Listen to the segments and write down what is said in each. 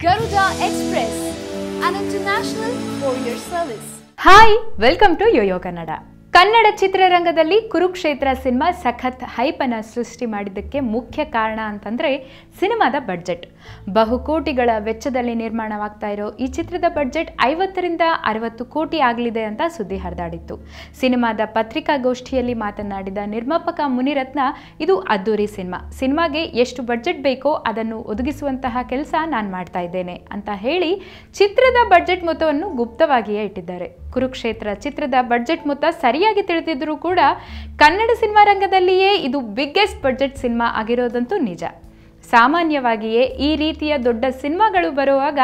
Garuda Express, an international courier service. Hi, welcome to YoYo Canada. Kannada ಚಿತ್ರರಂಗದಲ್ಲಿ Kurukshetra cinema ಸಖತ್ ಹೈಪನ್ನು ಸೃಷ್ಟಿ ಮಾಡಿದ್ದಕ್ಕೆ ಮುಖ್ಯ ಕಾರಣ ಅಂತಂದರೆ ಸಿನಿಮಾದ ಬಡ್ಜೆಟ್. ಬಹುಕೋಟಿಗಳ ವೆಚ್ಚದಲ್ಲಿ ನಿರ್ಮಾಣವಾಗ್ತಾ ಇರೋ ಈ ಚಿತ್ರದ ಬಡ್ಜೆಟ್ ಐವತ್ತರಿಂದ ಅರವತ್ತು ಕೋಟಿ ಆಗಲಿದೆ ಅಂತ ಸುದ್ದಿ ಹರಿದಾಡಿತ್ತು. ಸಿನಿಮಾದ ಪತ್ರಿಕಾಗೋಷ್ಠಿಯಲ್ಲಿ ಮಾತನಾಡಿದ ನಿರ್ಮಾಪಕ ಮುನಿರತ್ನ, ಇದು ಅದ್ದೂರಿ ಸಿನಿಮಾ. ಸಿನಿಮಾಗೆ ಎಷ್ಟು ಬಡ್ಜೆಟ್ ಬೇಕೋ ಅದನ್ನು ಒದಗಿಸುವಂತಹ ಕೆಲಸ ನಾನು ಮಾಡ್ತಾ ಇದ್ದೇನೆ ಅಂತ ಹೇಳಿ ಚಿತ್ರದ ಬಡ್ಜೆಟ್ ಮೊತ್ತವನ್ನು ಗುಪ್ತವಾಗಿಯೇ ಇಟ್ಟಿದ್ದಾರೆ. ಕುರುಕ್ಷೇತ್ರ ಚಿತ್ರದ ಬಡ್ಜೆಟ್ ಮೊತ್ತ ಸರಿಯಾಗಿ ತಿಳಿದಿದ್ದರೂ ಕೂಡ ಕನ್ನಡ ಸಿನಿಮಾ ರಂಗದಲ್ಲಿಯೇ ಇದು ಬಿಗ್ಗೆಸ್ಟ್ ಬಡ್ಜೆಟ್ ಸಿನಿಮಾ ಆಗಿರೋದಂತೂ ನಿಜ. ಸಾಮಾನ್ಯವಾಗಿಯೇ ಈ ರೀತಿಯ ದೊಡ್ಡ ಸಿನಿಮಾಗಳು ಬರುವಾಗ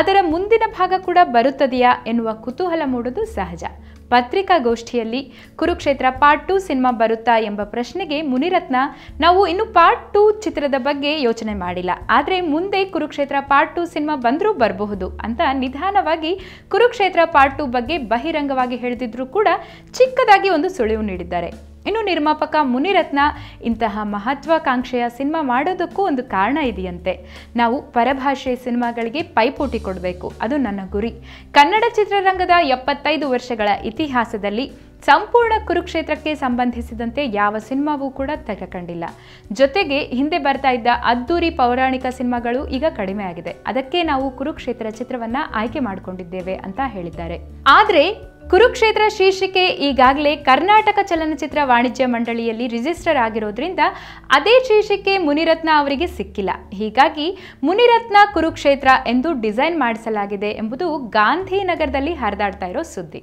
ಅದರ ಮುಂದಿನ ಭಾಗ ಕೂಡ ಬರುತ್ತದೆಯಾ ಎನ್ನುವ ಕುತೂಹಲ ಮೂಡೋದು ಸಹಜ. ಪತ್ರಿಕಾಗೋಷ್ಠಿಯಲ್ಲಿ ಕುರುಕ್ಷೇತ್ರ ಪಾರ್ಟ್ ಟು ಸಿನಿಮಾ ಬರುತ್ತಾ ಎಂಬ ಪ್ರಶ್ನೆಗೆ ಮುನಿರತ್ನ, ನಾವು ಇನ್ನು ಪಾರ್ಟ್ ಟು ಚಿತ್ರದ ಬಗ್ಗೆ ಯೋಚನೆ ಮಾಡಿಲ್ಲ. ಆದರೆ ಮುಂದೆ ಕುರುಕ್ಷೇತ್ರ ಪಾರ್ಟ್ ಟು ಸಿನಿಮಾ ಬಂದರೂ ಬರಬಹುದು ಅಂತ ನಿಧಾನವಾಗಿ ಕುರುಕ್ಷೇತ್ರ ಪಾರ್ಟ್ ಟು ಬಗ್ಗೆ ಬಹಿರಂಗವಾಗಿ ಹೇಳಿದಿದ್ರು ಕೂಡ ಚಿಕ್ಕದಾಗಿ ಒಂದು ಸುಳಿವು ನೀಡಿದ್ದಾರೆ. ಇನ್ನು ನಿರ್ಮಾಪಕ ಮುನಿರತ್ನ, ಇಂತಹ ಮಹತ್ವಾಕಾಂಕ್ಷೆಯ ಸಿನಿಮಾ ಮಾಡೋದಕ್ಕೂ ಒಂದು ಕಾರಣ ಇದೆಯಂತೆ. ನಾವು ಪರಭಾಷೆ ಸಿನಿಮಾಗಳಿಗೆ ಪೈಪೋಟಿ ಕೊಡಬೇಕು, ಅದು ನನ್ನ ಗುರಿ. ಕನ್ನಡ ಚಿತ್ರರಂಗದ ಎಪ್ಪತ್ತೈದು ವರ್ಷಗಳ ಇತಿಹಾಸದಲ್ಲಿ ಸಂಪೂರ್ಣ ಕುರುಕ್ಷೇತ್ರಕ್ಕೆ ಸಂಬಂಧಿಸಿದಂತೆ ಯಾವ ಸಿನಿಮಾವೂ ಕೂಡ ತೆಗೆಕಂಡಿಲ್ಲ ಜೊತೆಗೆ ಹಿಂದೆ ಬರ್ತಾ ಇದ್ದ ಅದ್ದೂರಿ ಪೌರಾಣಿಕ ಸಿನಿಮಾಗಳು ಈಗ ಕಡಿಮೆ ಆಗಿದೆ. ಅದಕ್ಕೆ ನಾವು ಕುರುಕ್ಷೇತ್ರ ಚಿತ್ರವನ್ನ ಆಯ್ಕೆ ಮಾಡಿಕೊಂಡಿದ್ದೇವೆ ಅಂತ ಹೇಳಿದ್ದಾರೆ. ಆದರೆ ಕುರುಕ್ಷೇತ್ರ ಶೀರ್ಷಿಕೆ ಈಗಾಗಲೇ ಕರ್ನಾಟಕ ಚಲನಚಿತ್ರ ವಾಣಿಜ್ಯ ಮಂಡಳಿಯಲ್ಲಿ ರಿಜಿಸ್ಟರ್ ಆಗಿರೋದ್ರಿಂದ ಅದೇ ಶೀರ್ಷಿಕೆ ಮುನಿರತ್ನ ಅವರಿಗೆ ಸಿಕ್ಕಿಲ್ಲ. ಹೀಗಾಗಿ ಮುನಿರತ್ನ ಕುರುಕ್ಷೇತ್ರ ಎಂದು ಡಿಸೈನ್ ಮಾಡಿಸಲಾಗಿದೆ ಎಂಬುದು ಗಾಂಧಿನಗರದಲ್ಲಿ ಹರಿದಾಡ್ತಾ ಇರೋ ಸುದ್ದಿ.